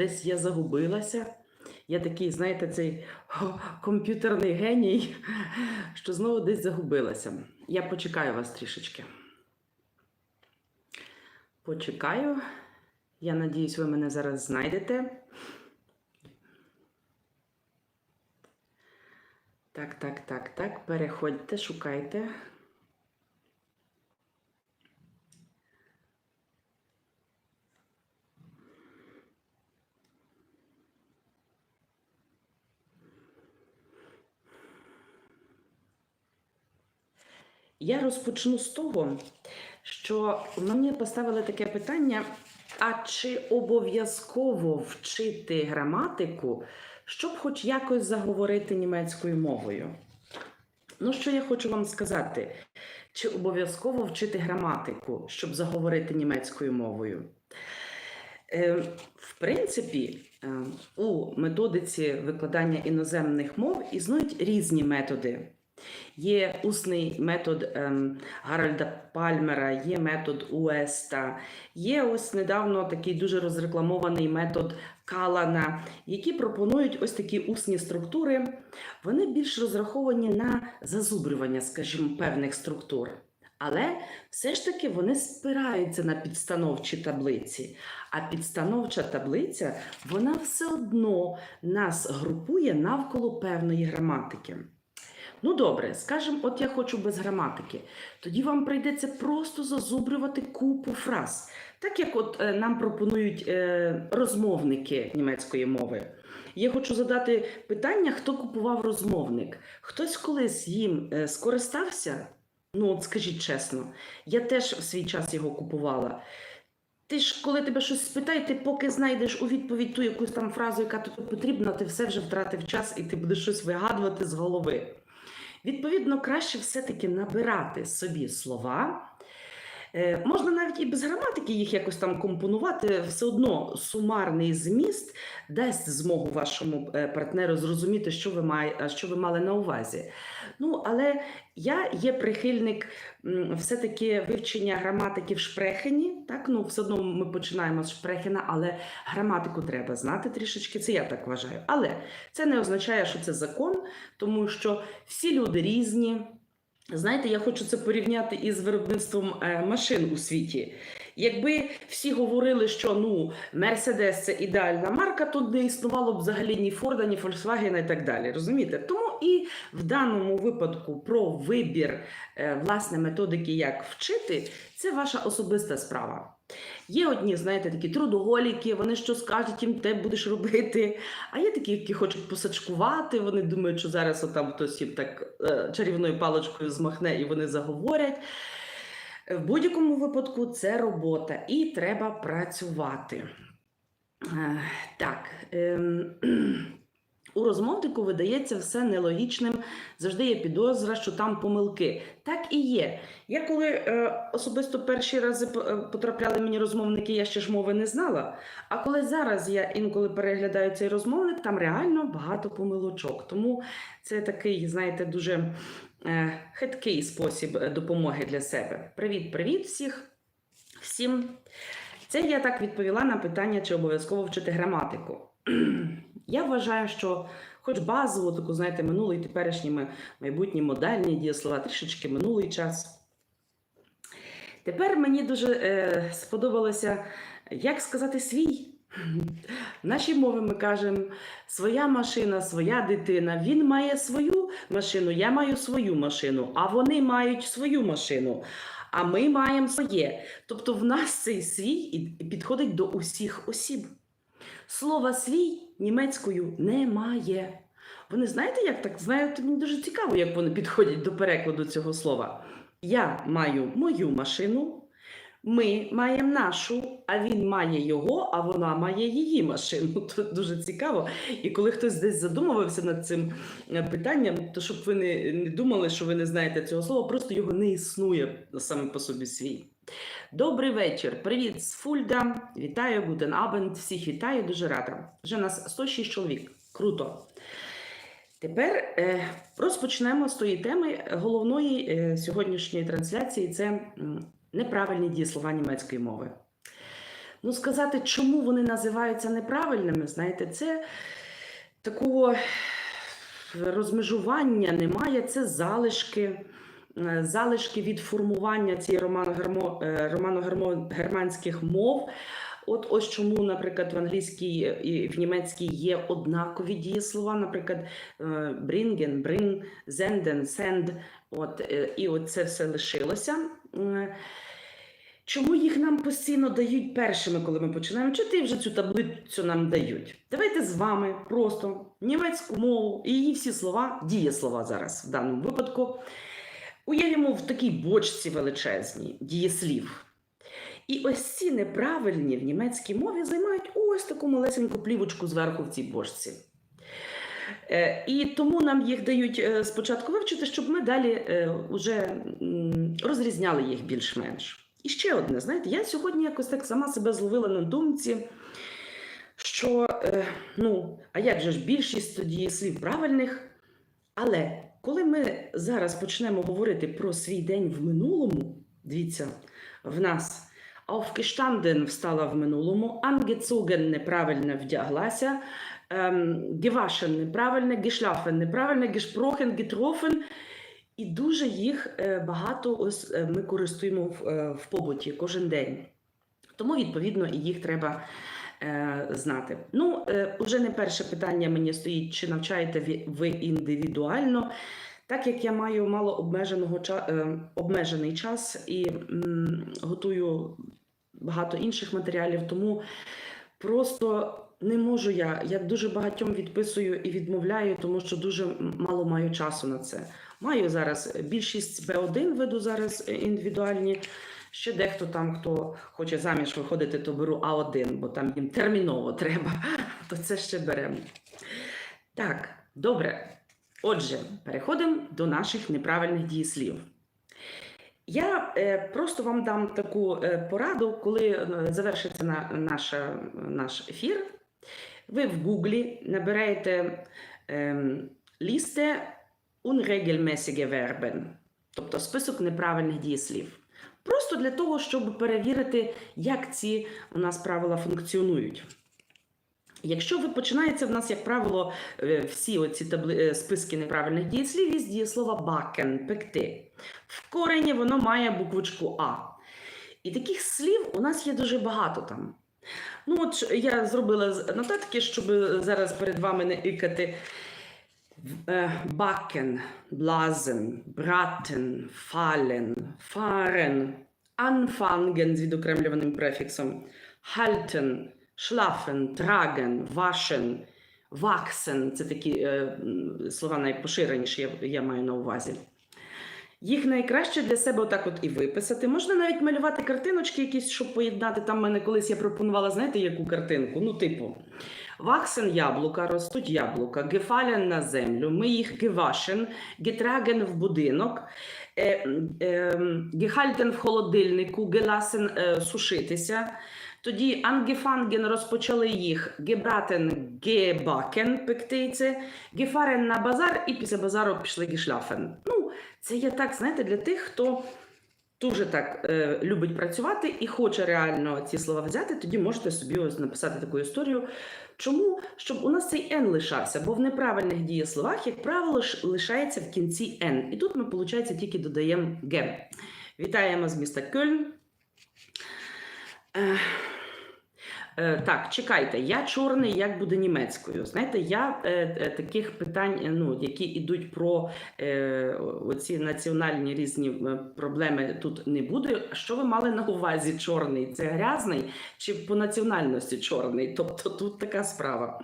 десь я загубилася. Я такий, знаєте, цей комп'ютерний геній, що знову десь загубилася. Я почекаю вас трішечки. Почекаю. Я надіюсь, ви мене зараз знайдете. Так, так, так, так. Переходьте, шукайте. Я розпочну з того, що мені поставили таке питання: а чи обов'язково вчити граматику, щоб хоч якось заговорити німецькою мовою? Ну, що я хочу вам сказати? Чи обов'язково вчити граматику, щоб заговорити німецькою мовою? Е, В принципі, е, у методиці викладання іноземних мов існують різні методи. Є усний метод ем, Гарольда Пальмера, є метод Уеста, є ось недавно такий дуже розрекламований метод Калана, які пропонують ось такі усні структури. Вони більш розраховані на зазубрювання, скажімо, певних структур. Але все ж таки вони спираються на підстановчі таблиці. А підстановча таблиця вона все одно нас групує навколо певної граматики. Ну добре, скажемо, от я хочу без граматики. Тоді вам прийдеться просто зазубрювати купу фраз, так як от е, нам пропонують е, розмовники німецької мови. Я хочу задати питання, хто купував розмовник? Хтось колись їм е, скористався? Ну, от скажіть чесно, я теж в свій час його купувала. Ти ж, коли тебе щось спитають, ти поки знайдеш у відповідь ту якусь там фразу, яка тобі потрібна, ти все вже втратив час і ти будеш щось вигадувати з голови. Відповідно, краще все-таки набирати собі слова. Е, можна навіть і без граматики їх якось там компонувати, все одно сумарний зміст дасть змогу вашому е, партнеру зрозуміти, що ви, має, що ви мали на увазі. Ну, але я є прихильник все-таки вивчення граматики в шпрехені. Так, ну все одно ми починаємо з шпрехена, але граматику треба знати трішечки. Це я так вважаю. Але це не означає, що це закон, тому що всі люди різні. Знаєте, я хочу це порівняти із виробництвом е, машин у світі. Якби всі говорили, що ну Мерседес це ідеальна марка, то не існувало б взагалі ні Форда, ні Фольксвагена і так далі. Розумієте? Тому і в даному випадку про вибір е, власне методики, як вчити, це ваша особиста справа. Є одні, знаєте, такі трудоголіки, вони що скажуть, їм те будеш робити. А є такі, які хочуть посачкувати, вони думають, що зараз отам хтось їм так е, чарівною паличкою змахне і вони заговорять. В будь-якому випадку це робота і треба працювати. Е, Так. У розмовнику видається все нелогічним, завжди є підозра, що там помилки. Так і є. Я коли е, особисто перші рази е, потрапляли мені розмовники, я ще ж мови не знала. А коли зараз я інколи переглядаю цей розмовник, там реально багато помилочок. Тому це такий, знаєте, дуже е, хиткий спосіб е, допомоги для себе. Привіт, привіт всіх, всім. Це я так відповіла на питання, чи обов'язково вчити граматику. Я вважаю, що хоч базово, таку, знаєте, минулий, теперішні, майбутні модальні дієслова, трішечки минулий час. Тепер мені дуже е, сподобалося, як сказати свій. В нашій мові ми кажемо своя машина, своя дитина. Він має свою машину, я маю свою машину, а вони мають свою машину, а ми маємо своє. Тобто в нас цей свій підходить до усіх осіб. Слова свій німецькою немає. Вони знаєте, як так знаєте, мені дуже цікаво, як вони підходять до перекладу цього слова. Я маю мою машину, ми маємо нашу, а він має його, а вона має її машину. Це дуже цікаво. І коли хтось десь задумувався над цим е, питанням, то щоб ви не, не думали, що ви не знаєте цього слова, просто його не існує саме по собі свій. Добрий вечір. Привіт з Фульда. Вітаю, Гутен Абенд. Всіх вітаю, дуже рада. Вже нас 106 чоловік. Круто. Тепер е, розпочнемо з тої теми головної е, сьогоднішньої трансляції це неправильні дієслова німецької мови. Ну, сказати, чому вони називаються неправильними, знаєте, це такого розмежування немає, це залишки. Е, Залишки від формування цієї романо-гермо- е, романо-германських мов. От ось чому, наприклад, в англійській і в німецькій є однакові дієслова, наприклад, bringen, bring, senden, send. От, е, і от це все лишилося. Чому їх нам постійно дають першими, коли ми починаємо? Чути вже цю таблицю нам дають? Давайте з вами просто німецьку мову і її всі слова, дієслова зараз в даному випадку. Уявімо в такій бочці величезній дієслів. І ось ці неправильні в німецькій мові займають ось таку малесеньку плівочку зверху в цій бочці. Е, І тому нам їх дають е, спочатку вивчити, щоб ми далі е, вже розрізняли їх більш-менш. І ще одне, знаєте, я сьогодні якось так сама себе зловила на думці, що е, ну, а як же ж більшість тоді слів правильних, але коли ми зараз почнемо говорити про свій день в минулому, дивіться, в нас aufgestanden встала в минулому, angezogen неправильно вдяглася, ем, gewaschen неправильно, geschlafen неправильно, gesprochen, getroffen. І дуже їх е, багато ось е, ми користуємо в, е, побуті кожен день. Тому, відповідно, і їх треба знати. Ну, е, уже не перше питання мені стоїть, чи навчаєте ви- індивідуально. Так як я маю мало обмеженого е, обмежений час і готую багато інших матеріалів, тому просто не можу я. Я дуже багатьом відписую і відмовляю, тому що дуже мало маю часу на це. Маю зараз більшість Б1 веду зараз е, індивідуальні. Ще дехто там, хто хоче заміж виходити, то беру А1, бо там їм терміново треба, то це ще беремо. Так, добре. Отже, переходимо до наших неправильних дієслів. Я е, просто вам дам таку е, пораду, коли е, завершиться на, наша, наш ефір. Ви в Гуглі набираєте ем, лісте unregelmäßige Verben, тобто список неправильних дієслів. Просто для того, щоб перевірити, як ці у нас правила функціонують. Якщо ви починається в нас, як правило, е, всі оці табли... е, списки неправильних дієслів із дієслова backen, пекти. В корені воно має буквочку А. І таких слів у нас є дуже багато там. Ну, от я зробила нотатки, щоб зараз перед вами не ікати. Backen, blasen, braten, fallen, fahren, anfangen з відокремлюваним префіксом, halten, schlafen, tragen, waschen, wachsen. Це такі е, слова найпоширеніші, я, я маю на увазі. Їх найкраще для себе отак от і виписати. Можна навіть малювати картиночки якісь, щоб поєднати. Там мене колись я пропонувала, знаєте, яку картинку? Ну, типу, ваксен яблука, ростуть яблука, гефален на землю, ми їх гевашен, гетраген в будинок, е, е, гехальтен в холодильнику, геласен е, сушитися. Тоді ангефанген розпочали їх гебратен гебакен пектейце, гефарен на базар, і після базару пішли гешлафен. Ну, це є так, знаєте, для тих, хто дуже так е, любить працювати і хоче реально ці слова взяти, тоді можете собі ось написати таку історію. Чому? Щоб у нас цей N лишався, бо в неправильних дієсловах, як правило, лишається в кінці N. І тут ми, виходить, тільки додаємо Г. Вітаємо з міста Кельн. Е, так, чекайте, я чорний, як буде німецькою. Знаєте, я е, е, таких питань, ну, які йдуть про е, оці національні різні проблеми тут не буде. Що ви мали на увазі чорний? Це грязний чи по національності чорний? Тобто тут така справа.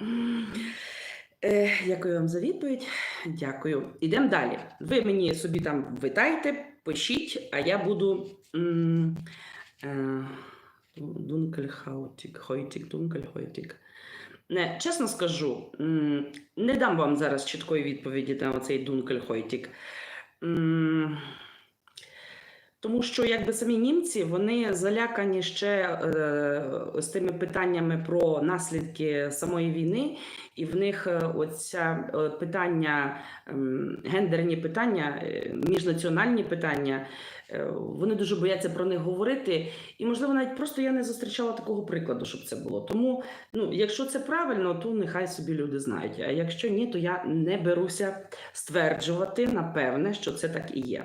Е, дякую вам за відповідь. Дякую. Ідемо далі. Ви мені собі там витайте, пишіть, а я буду. М, е, Дункельхаутік, хойтік, дункельхойтік. Не, чесно скажу, не дам вам зараз чіткої відповіді на оцей дункельхойтік. Тому що якби самі німці вони залякані ще е, з тими питаннями про наслідки самої війни, і в них е, оця е, питання, ем, гендерні питання, е, міжнаціональні питання, е, вони дуже бояться про них говорити. І, можливо, навіть просто я не зустрічала такого прикладу, щоб це було. Тому, ну, якщо це правильно, то нехай собі люди знають. А якщо ні, то я не беруся стверджувати, напевне, що це так і є.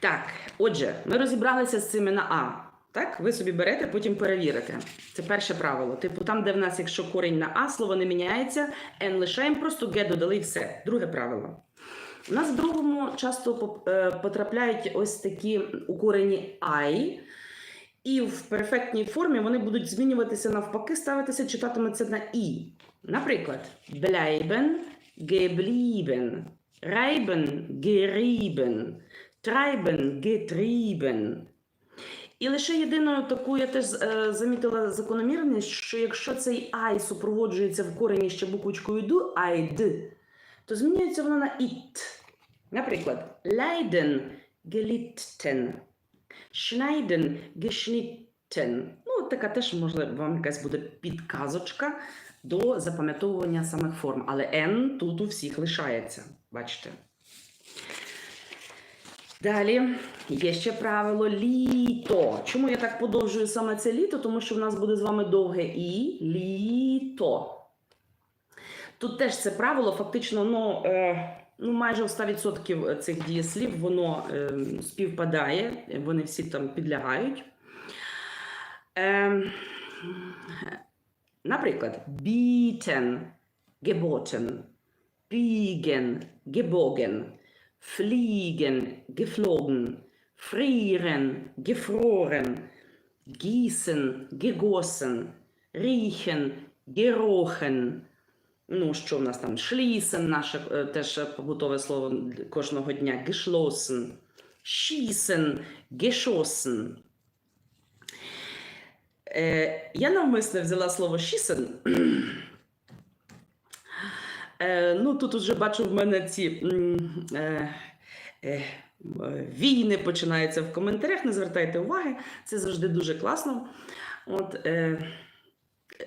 Так, отже, ми розібралися з цими на А. Так, ви собі берете, потім перевірите. Це перше правило. Типу, там, де в нас, якщо корінь на А, слово не міняється, N лишаємо, просто Г додали і все. Друге правило. У нас в другому часто е, потрапляють ось такі укорені I, і в перфектній формі вони будуть змінюватися навпаки, ставитися, читатиметься на І. Наприклад, bleiben, geblieben, reiben, gerieben, treiben, getrieben. І лише єдиною таку я теж е, замітила закономірність, що якщо цей ай супроводжується в корені ще буквочкою ду, айд, то змінюється воно на іт. Наприклад, leiden, gelitten, schneiden, geschnitten. Ну, така теж, можливо, вам якась буде підказочка до запам'ятовування самих форм. Але N тут у всіх лишається. Бачите? Далі є ще правило літо. Чому я так подовжую саме це літо? Тому що в нас буде з вами довге і літо. Тут теж це правило, фактично, ну, е, ну майже в 100% цих дієслів воно е, співпадає, вони всі там підлягають. Е, наприклад, bieten, geboten, biegen, gebogen, fliegen, geflogen, frieren, gefroren, gießen, gegossen, riechen, gerochen. Ну, що в нас там? Шлісен, наше е, теж побутове слово кожного дня. Geschlossen, schießen, geschossen. Е, я навмисно взяла слово schießen. Е, ну, тут уже бачу в мене ці е, е, війни починаються в коментарях. Не звертайте уваги, це завжди дуже класно. От, е,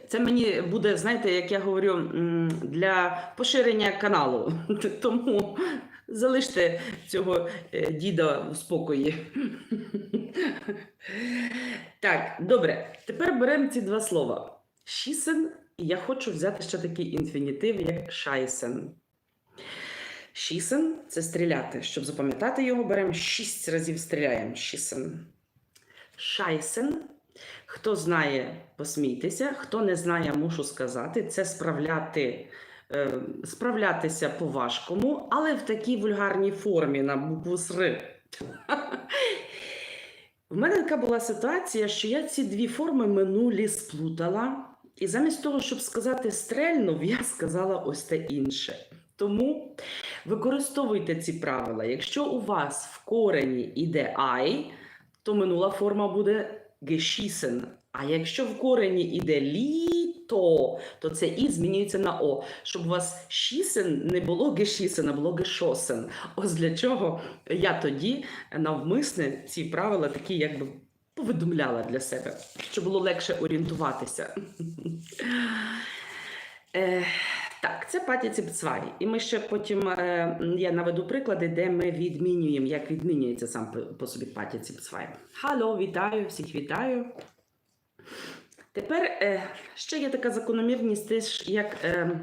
це мені буде, знаєте, як я говорю, для поширення каналу. Тому залиште цього діда в спокої. Так, добре. Тепер беремо ці два слова. Шісен, і я хочу взяти ще такий інфінітив, як шайсен. Шісен це стріляти. Щоб запам'ятати його, беремо шість разів стріляємо. Шісен. Шайсен. Хто знає, посмійтеся, хто не знає, мушу сказати, це справляти, е, справлятися по-важкому, але в такій вульгарній формі на букву СР. В мене така була ситуація, що я ці дві форми минулі сплутала, і замість того, щоб сказати стрельнув, я сказала ось те інше. Тому використовуйте ці правила. Якщо у вас в корені іде ай, то минула форма буде geschissen. А якщо в корені іде літо, то це і змінюється на о, щоб у вас шісен не було geschissen, а було geschossen. Ось для чого я тоді навмисне ці правила такі якби повідомляла для себе, щоб було легше орієнтуватися. Е, так, це патіціп 2. І ми ще потім е, я наведу приклади, де ми відмінюємо, як відмінюється сам по, собі патіціп 2. Халло, вітаю, всіх вітаю. Тепер е, ще є така закономірність, теж, як е,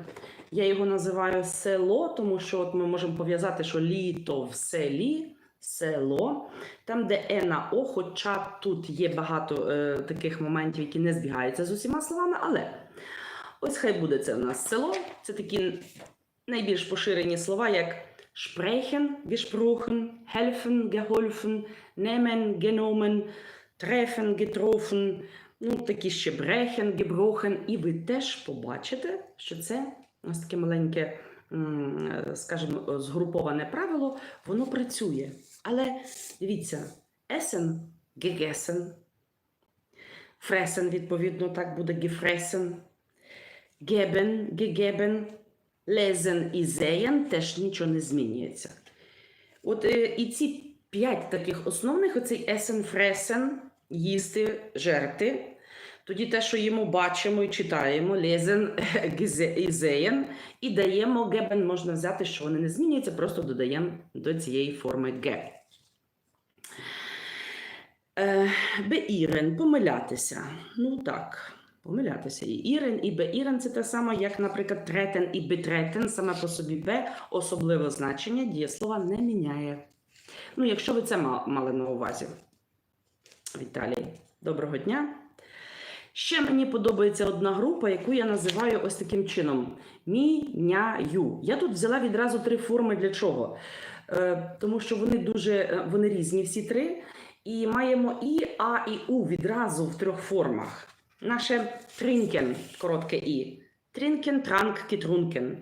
я його називаю село, тому що от ми можемо пов'язати, що літо в селі, село, там, де е на о, хоча тут є багато е, таких моментів, які не збігаються з усіма словами, але. Ось хай буде це в нас село. Це такі найбільш поширені слова, як sprechen, gesprochen, helfen, geholfen, nehmen, genommen, treffen, getroffen, ну такі ще brechen, gebrochen. І ви теж побачите, що це ось таке маленьке, е, скажімо, згруповане правило, воно працює. Але дивіться, есен гегесен, фресен, відповідно, так буде гефресен, гебен, гегебен, лезен і sehen теж нічого не змінюється. От е, і ці п'ять таких основних: оцей есен фресен, їсти, жерти. Тоді те, що їмо, бачимо і читаємо, лезен і і даємо гебен, можна взяти, що вони не змінюються, просто додаємо до цієї форми ге. Е, Беірен помилятися. Ну так, помилятися. І ірен, і беірен це те саме, як, наприклад, третен і бетретен, саме по собі бе, особливе значення дієслова не міняє. Ну, якщо ви це мали на увазі. Віталій, доброго дня. Ще мені подобається одна група, яку я називаю ось таким чином: міняю. Я тут взяла відразу три форми для чого? Е, тому що вони дуже е, вони різні, всі три. І маємо і А, і У відразу в трьох формах. Наше тринкен, коротке І. Тринкен, транк, кітрункен.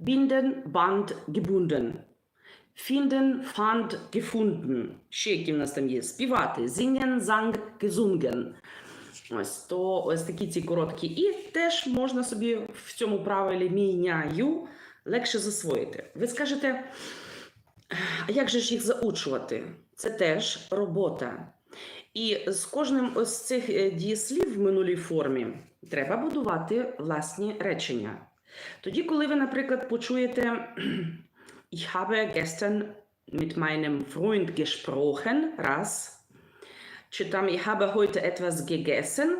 Binden, Band, gebunden. Finden, fand, gefunden. Ще які в нас там є. Співати. Singen, sang, gesungen. Ось то ось такі ці короткі і теж можна собі в цьому правилі міняю легше засвоїти. Ви скажете, а як же ж їх заучувати? Це теж робота. І з кожним ось цих е, дієслів в минулій формі треба будувати власні речення. Тоді, коли ви, наприклад, почуєте Ich habe gestern mit meinem Freund gesprochen, раз, чи там Ich habe heute etwas gegessen,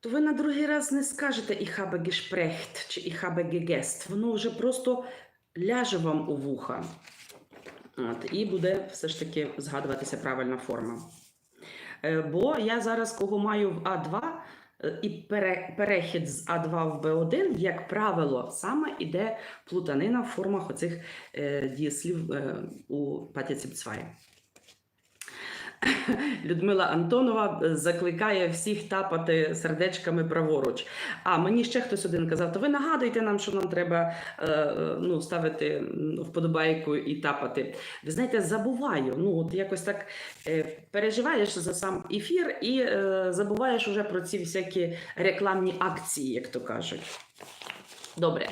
то ви на другий раз не скажете Ich habe gesprecht чи Ich habe gegessen. Воно вже просто ляже вам у вуха. От, і буде все ж таки згадуватися правильна форма. Е, Бо я зараз кого маю в А2 е, і пере- перехід з А2 в Б1, як правило, саме іде плутанина в формах оцих е, дієслів е, у патіціп-2. Людмила Антонова е, закликає всіх тапати сердечками праворуч. А мені ще хтось один казав: то ви нагадуйте нам, що нам треба е, е, ну, ставити вподобайку і тапати. Ви знаєте, забуваю. Ну, от якось так переживаєш за сам ефір і забуваєш уже про ці всякі рекламні акції, як то кажуть. Добре.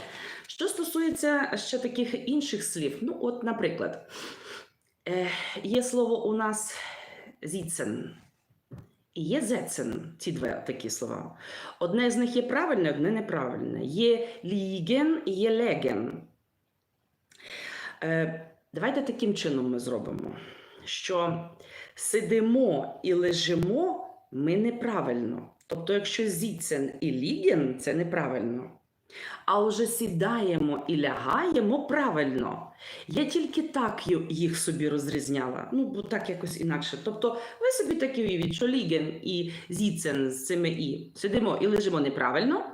Що стосується ще таких інших слів, ну, от, наприклад, є слово у нас зіцен. І є зецен, ці два такі слова. Одне з них є правильне, одне неправильне. Є ліген і є леген. Е, давайте таким чином ми зробимо, що сидимо і лежимо ми неправильно. Тобто, якщо зіцен і ліген, це неправильно. А вже сідаємо і лягаємо правильно. Я тільки так їх собі розрізняла. Ну, бо так якось інакше. Тобто, ви собі так і уявіть, що ліген і зіцен з цими і сидимо і лежимо неправильно,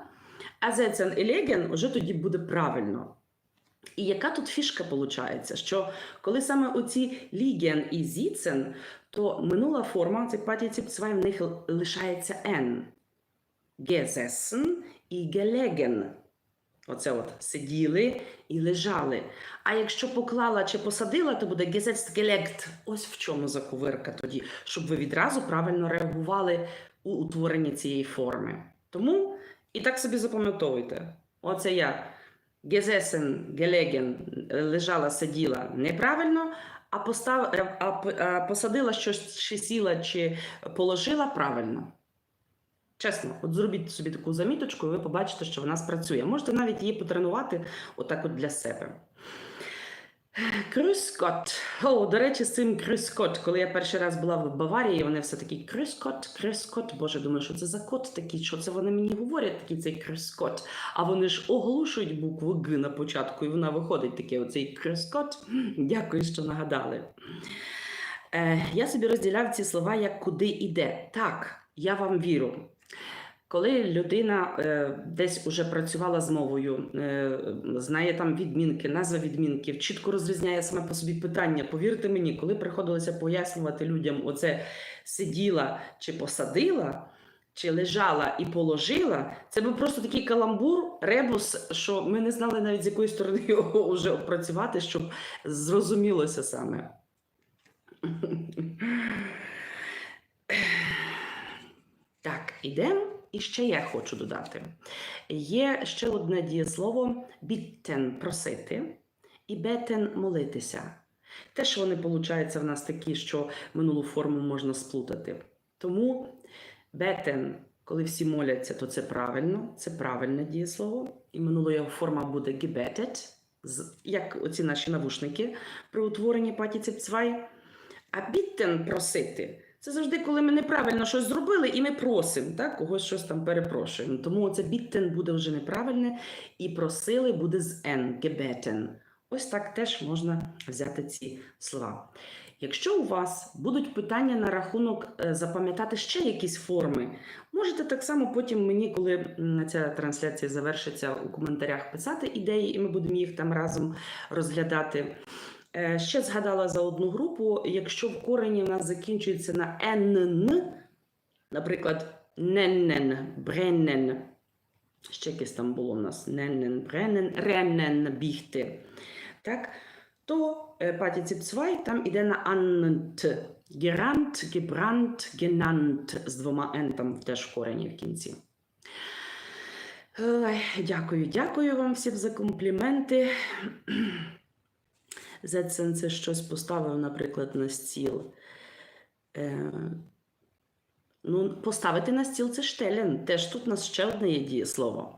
а зецен і леген вже тоді буде правильно. І яка тут фішка виходить? Що коли саме оці ліген і зіцен, то минула форма, це патіціп в них лишається n. Gesessen і gelegen. Оце от сиділи і лежали. А якщо поклала чи посадила, то буде gelegt. Ось в чому заковирка тоді, щоб ви відразу правильно реагували у утворенні цієї форми. Тому і так собі запам'ятовуйте. Оце я gesessen, gelegen, лежала, сиділа неправильно, а, постав, а, а посадила щось, чи сіла, чи положила правильно. Чесно, от зробіть собі таку заміточку, і ви побачите, що вона спрацює. Можете навіть її потренувати отак от для себе. Крюскот. О, до речі, з цим крюскот. Коли я перший раз була в Баварії, вони все такі крюскот, крюскот. Боже, думаю, що це за кот такий, що це вони мені говорять, такий цей крюскот. А вони ж оголошують букву Г на початку, і вона виходить таке, оцей крюскот. Дякую, що нагадали. Е, я собі розділяв ці слова як куди іде. Так, я вам вірю. Коли людина е, десь уже працювала з мовою, е, знає там відмінки, назви відмінків, чітко розрізняє саме по собі питання. Повірте мені, коли приходилося пояснювати людям, оце сиділа чи посадила, чи лежала і положила, це був просто такий каламбур, ребус, що ми не знали навіть з якої сторони його вже опрацювати, щоб зрозумілося саме. Так, ідемо. І ще я хочу додати. Є ще одне дієслово біттен просити і бетен молитися. Теж вони, виходить, в нас такі, що минулу форму можна сплутати. Тому бетен, коли всі моляться, то це правильно, це правильне дієслово. І минула його форма буде з- як оці наші навушники при утворенні патіцеп цвай. А біттен просити. Це завжди, коли ми неправильно щось зробили, і ми просимо, так? когось щось там перепрошуємо. Тому це біттен буде вже неправильне, і просили буде з «н», gebeten. Ось так теж можна взяти ці слова. Якщо у вас будуть питання на рахунок е, запам'ятати ще якісь форми, можете так само потім мені, коли ця трансляція завершиться, у коментарях писати ідеї, і ми будемо їх там разом розглядати. Е, Ще згадала за одну групу. Якщо в корені в нас закінчується на «нн», наприклад, «неннен», «бреннен», ще якесь там було в нас «неннен», «бреннен», «реннен» – бігти, так? то е, патіціп цвай там іде на «аннт», «герант», «гебрант», «генант» з двома «н» там теж в корені в кінці. Дякую, дякую вам всім за компліменти. Зецен це щось поставив, наприклад, на стіл. Е, ну, поставити на стіл це штелін. Теж тут у нас ще одне є дієслово.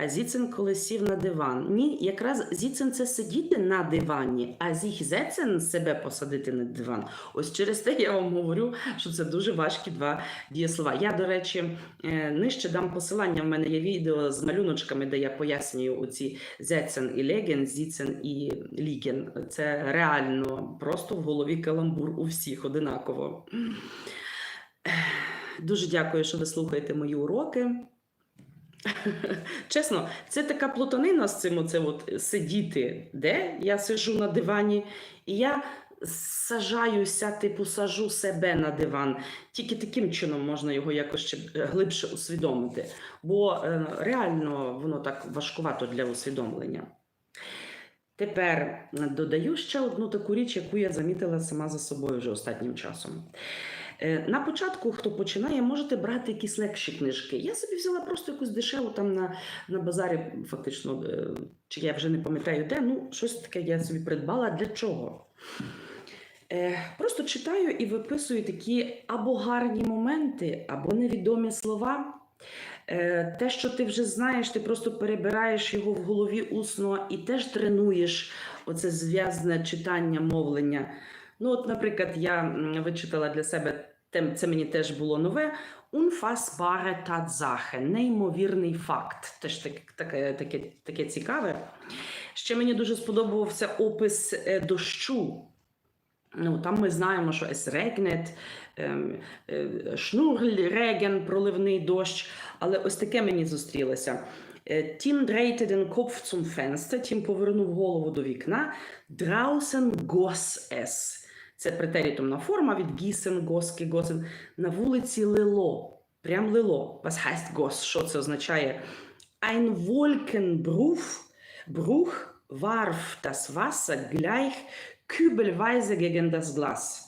А зіцен, коли сів на диван. Ні, якраз зіцен це сидіти на дивані, а зіх зецен себе посадити на диван. Ось через те я вам говорю, що це дуже важкі два дієслова. Я, до речі, е, нижче дам посилання. В мене є відео з малюночками, де я пояснюю оці зецен і леген, зіцен і ліген. Це реально просто в голові каламбур у всіх одинаково. Дуже дякую, що ви слухаєте мої уроки. Чесно, це така плутанина з цим оце от сидіти, де я сижу на дивані, і я сажаюся, типу, сажу себе на диван. Тільки таким чином можна його якось ще глибше усвідомити. Бо е, реально воно так важкувато для усвідомлення. Тепер додаю ще одну таку річ, яку я замітила сама за собою вже останнім часом. Е, На початку, хто починає, можете брати якісь легші книжки. Я собі взяла просто якусь дешеву там на, на базарі, фактично, е, чи я вже не пам'ятаю де, ну, щось таке я собі придбала. Для чого? Е, Просто читаю і виписую такі або гарні моменти, або невідомі слова. Е, Те, що ти вже знаєш, ти просто перебираєш його в голові усно і теж тренуєш оце зв'язне читання, мовлення. Ну, от, наприклад, я вичитала для себе, це мені теж було нове. Unfassbare Tatsache, неймовірний факт. Теж таке, таке, таке, таке цікаве. Ще мені дуже сподобався опис е, дощу. Ну, там ми знаємо, що es regnet, е, Schnurregen, проливний дощ. Але ось таке мені зустрілося. Е, Тім drehte den Kopf zum Тім повернув голову до вікна. Draußen goss es. Це претерітумна форма від гісен, госки, госен. На вулиці лило. Прям лило. Was heißt goss? Що це означає? Ein Wolkenbruch Bruch warf das Wasser gleich kübelweise gegen das Glas.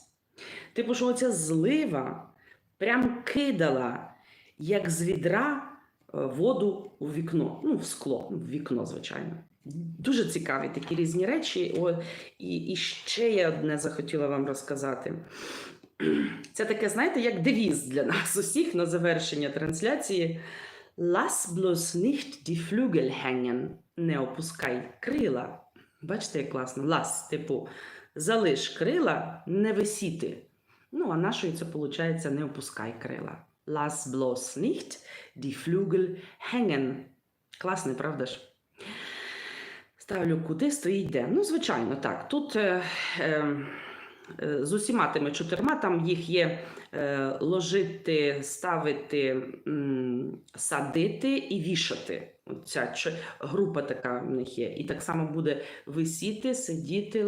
Типу, що оця злива прям кидала, як з відра е, воду у вікно, ну, в скло, в вікно, звичайно. Дуже цікаві такі різні речі. О, і, і ще я одне захотіла вам розказати. Це таке, знаєте, як девіз для нас усіх на завершення трансляції. Lass bloß nicht die Flügel hängen. Не опускай крила. Бачите, як класно. Lass, типу, залиш крила, не висіти. Ну, а нашою це виходить не опускай крила. Lass bloß nicht die Flügel hängen. Класний, правда ж? Ставлю куди стоїть де. Ну, звичайно, так. Тут е, е, е, з усіма тими чотирма там їх є е, ложити, ставити, м, садити і вішати. Ця група така в них є. І так само буде висіти, сидіти, е,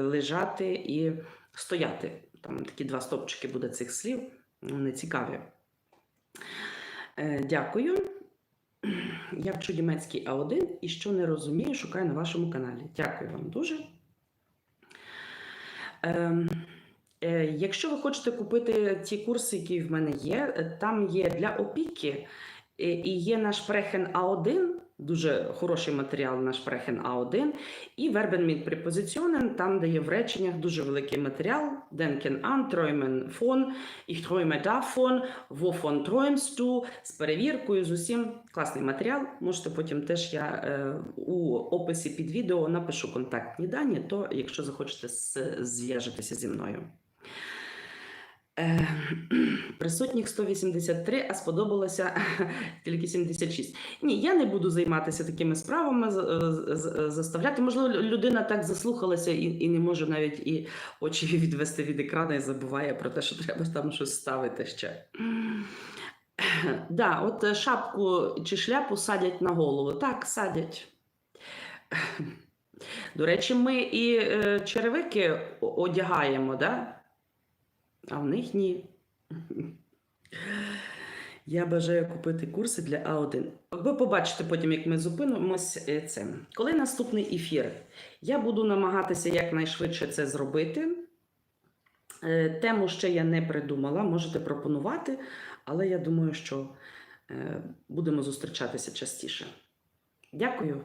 лежати і стояти. Там такі два стопчики буде цих слів. Вони цікаві. Е, Дякую. Я вчу німецький А1 і що не розумію, шукаю на вашому каналі. Дякую вам дуже. Ем, е, якщо ви хочете купити ті курси, які в мене є, там є для опіки І і є наш прехен А1, дуже хороший матеріал, наш прехен А1, і вербен mit Präpositionen, там, де є в реченнях дуже великий матеріал. Denken an, träumen von, ich träume davon, wovon träumst du, з перевіркою, з усім. Класний матеріал. Можете потім теж я е, у описі під відео напишу контактні дані, то якщо захочете зв'яжетеся зі мною. Е, присутніх 183, а сподобалося тільки 76. Ні, я не буду займатися такими справами, з- з- заставляти. Можливо, людина так заслухалася і, і не може навіть і очі відвести від екрану і забуває про те, що треба там щось ставити ще. Да, от е, шапку чи шляпу садять на голову. Так, садять. До речі, ми і е, черевики одягаємо, да? А в них ні. Я бажаю купити курси для А1. Ви побачите потім, як ми зупинимось е, цим. Коли наступний ефір? Я буду намагатися якнайшвидше це зробити. Е, Тему ще я не придумала, можете пропонувати, але я думаю, що е, будемо зустрічатися частіше. Дякую.